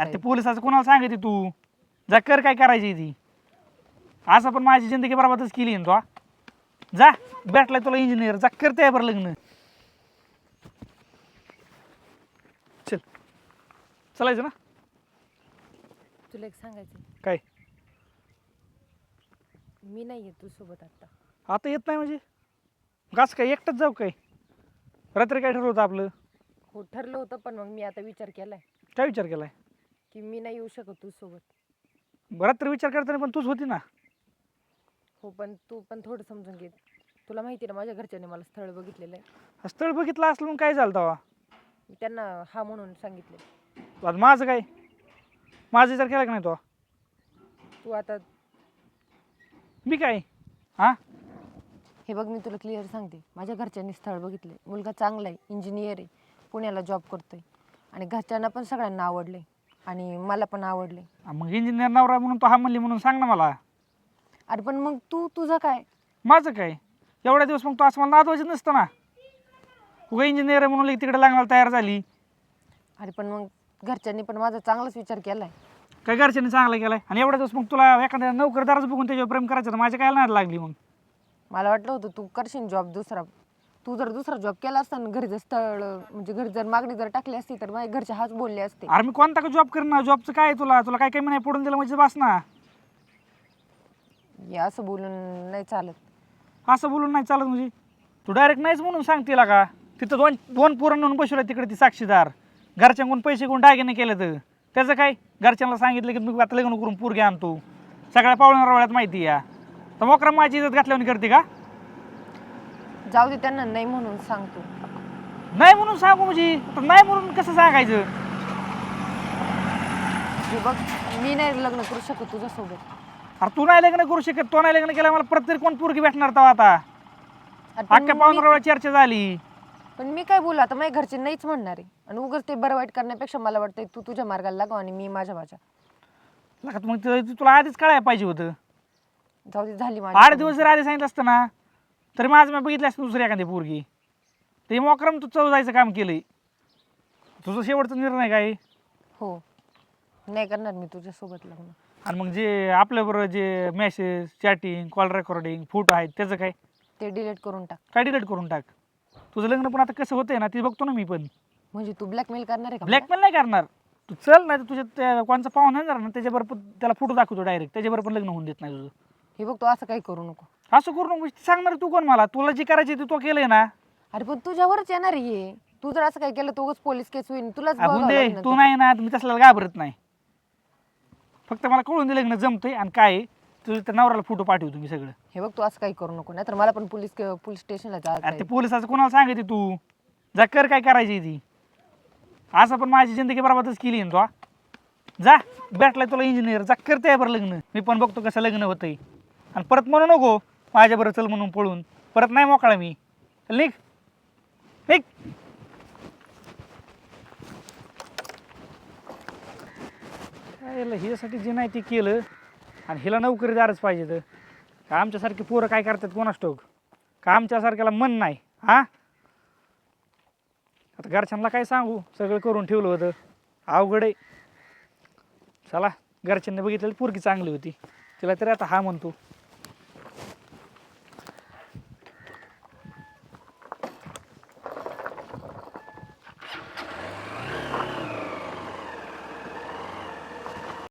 अरे ते पोलिसाचं कोणाला सांगायची तू? जा कर काय करायची ती. असं पण माझी जिंदगी बरोबरच केली ना तू जा भेटलाय तुला इंजिनियर जा करते बरं लग्न. चल. चलायचं ना? तुला एक सांगायचं काय? मी नाही येत तू सोबत आता. आता येत नाही म्हणजे? गाच काय एकटंच जाऊ काय? रात्री काय ठरवतं आपलं? हो ठरलं होतं पण मग मी आता विचार केलाय. काय विचार केलाय? की मी नाही येऊ शकत तू सोबत रात्री विचार करताना पण तूच होती ना? हो पण तू पण थोडं समजून घे. तुला माहिती ना माझ्या घरच्यांनी मला स्थळ बघितलेलं आहे. स्थळ बघितलं असलं मग काय झालं तेव्हा? मी त्यांना हा म्हणून सांगितले. माझं काय? माझा विचार केला का नाही तो? तू आता मी काय? हां? हे बघ मी तुला क्लिअर सांगते. माझ्या घरच्यांनी स्थळ बघितले मुलगा चांगला आहे इंजिनियर आहे पुण्याला जॉब करतोय. आणि घरच्यांना पण सगळ्यांना आवडले आणि मला पण आवडले. मग इंजिनियर नवरा म्हणून तो हा म्हणली म्हणून सांग ना मला. अरे पण मग तू तुझं काय? माझं काय? एवढ्या दिवस मग तो असं मला नादवायचं नसतं ना. उगा इंजिनियर आहे म्हणून तिकडे लागणार तयार झाली. अरे पण मग घरच्यांनी पण माझा चांगलाच विचार केलाय. काय घरच्यांनी चांगला केलाय? आणि एवढ्या दिवस मग तुला एखाद्या नोकरदारच बघून त्याच्यावर प्रेम करायचं तर माझ्या काय नाही लागली मग? मला वाटलं होतं तू करशील जॉब दुसरा. तू जर दुसरा जॉब केला असता ना घरी जर स्थळ म्हणजे घरी जर मागणी जर टाकली असती तर माझ्या घरचे हाच बोलले असते. अरे मी कोणता का जॉब करणार? जॉबचं काय आहे तुला? तुला काय कमी नाही पडून दिलं म्हणजे बस ना. हे असं बोलून नाही चालत. असं बोलून नाही चालत म्हणजे. तू डायरेक्ट नाहीच म्हणून सांग तिला का? तिथं दोन दोन पोरं नेऊन बसवलं तिकडे ती साक्षीदार. घरच्यांकडून पैसे कोण दागिने केले तर त्याचं काय? घरच्यांना सांगितलं की मी आता लग्न करून पोरगे आणतो. सगळ्या पावल्या रवळ्यात माहिती या तर मोकरा माझी इज्जत घातल्यावर करते का? जाऊ दे त्यांना नाही म्हणून सांगतो. नाही म्हणून सांगू म्हणजे? आता नाही म्हणून कसं सांगायचं? हे बघ मी नाही लग्न करू शकत तुझ्यासोबत. अरे तू नाही लग्न करू शकत तो नाही लग्न केलं मला प्रत्येक कोण पोरगी भेटणार तेव्हा आता? अरे पण अख्ख्या मी- चर्चा झाली. पण मी काय बोलू आता माझ्या घरचे नाहीच म्हणणार आहे. आणि उगाच ते बरं वाईट करण्यापेक्षा मला वाटतं तू तुझ्या मार्गाला लागव आणि मी माझ्या माझ्या. लागत मग ते- ते तुला आधीच कळायला पाहिजे होतं. जाऊ दे झाली आठ दिवस जर आधी सांगितलं असतं ना तरी माझं मी बघितलं असतं दुसरी एखादी पोरगी. ते मोकरम तू चव जायचं काम केलंय. तुझं शेवटचा निर्णय काय? हो. नाही करणार मी तुझ्यासोबत लग्न. आणि मग जे आपल्याबरोबर जे message chatting call recording photo आहेत त्याचं काय? ते डिलीट करून टाक. काय डिलीट करून टाक? तुझं लग्न पण आता कसं होतंय ना ते बघतो ना मी पण. म्हणजे तू ब्लॅकमेल करणार आहे का मला? ब्लॅकमेल नाही करणार. तू चल नाही तर तुझ्या त्या कोणचा पाहुणा येणार ना त्याच्याबरोबर त्याला फोटो दाखवतो डायरेक्ट त्याच्याबरोबर पण लग्न होऊन देत नाही तुझं. हे बघ तू असं काही करू नको. असं करू नको सांगणार तू कोण मला? तुला जे करायचे ते तो केलंय ना? अरे पण तुझ्यावरच येणार आहे हे. तू जर असं काही केलं उगाच पोलीस केस होईल तुलाच बघावं लागणार तू. नाही ना तुम्ही तसल्याला घाबरत नाही. फक्त मला कळून दिलं लग्न जमतंय आणि काय आहे, तुझं त्या नवऱ्याला फोटो पाठवतो तुम्ही सगळं. हे बघ तू असं काही करू नको. नाहीतर मला पण पोलीस पोलीस स्टेशनला अरे ते जायचं पोलिसाचं कोणाला सांगायचे तू? जा कर काय करायची ती. असं पण माझी जिंदगी बरोबरच केली ना तू जा भेटलाय तुला इंजिनियर जा करते बरं लग्न. मी पण बघतो कसं लग्न होतंय. आणि परत म्हणू नको. माझ्याबरोबर चल म्हणून पळून. परत नाही मोकळा मी. निघ. निघ. याला हिच्यासाठी जे नाही ते केलं. आणि हिला नोकरीदारच पाहिजे तर का आमच्यासारखे पोरं काय करतात कोणास ठोक का आमच्यासारख्याला मन नाही? हा? आता घरच्यांना काय सांगू? सगळं करून ठेवलं होतं. अवघड आहे. चला घरच्यांनी बघितलेली पोरगी चांगली होती. तिला तरी आता हा म्हणतो.